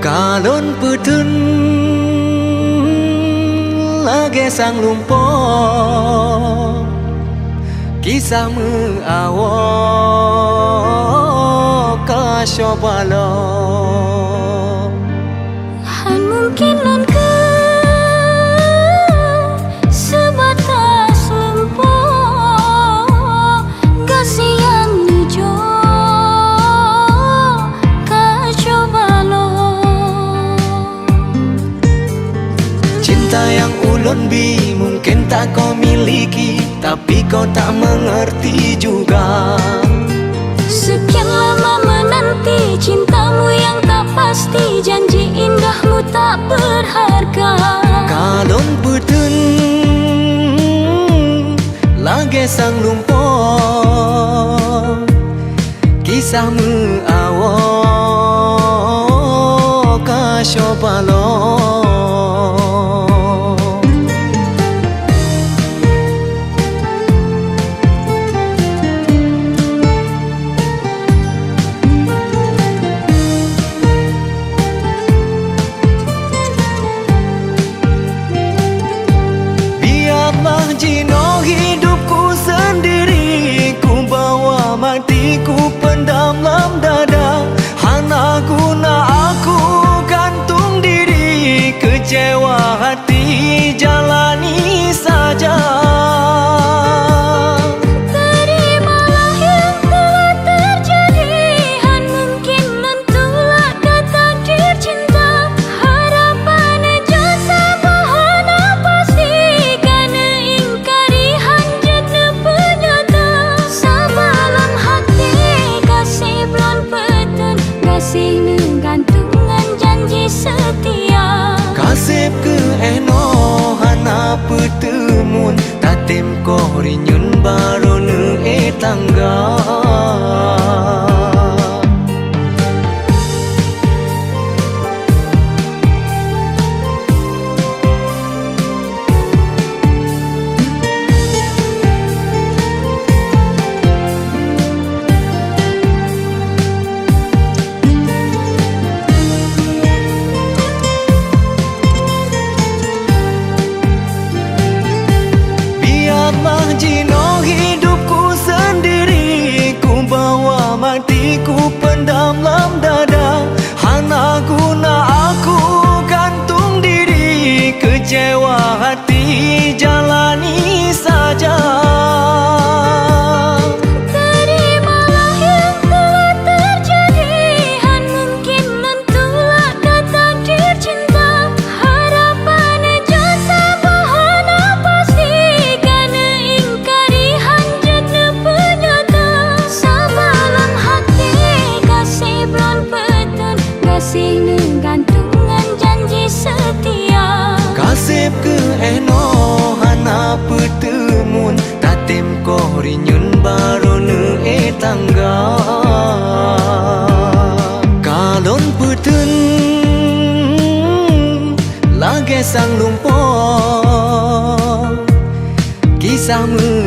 kalon peden lagi sang lumpo kisah meawo kasih balon mungkin tak kau miliki Tapi kau tak mengerti juga. Sekian lama menanti cintamu yang tak pasti Janji indahmu tak berharga. Kalon putun lagi sang lumpo Kisahmu awak kasyobalo Biarlah cứ ke eno hana putumun tatem kori nyun สั่งลุงปอกี่สามมือ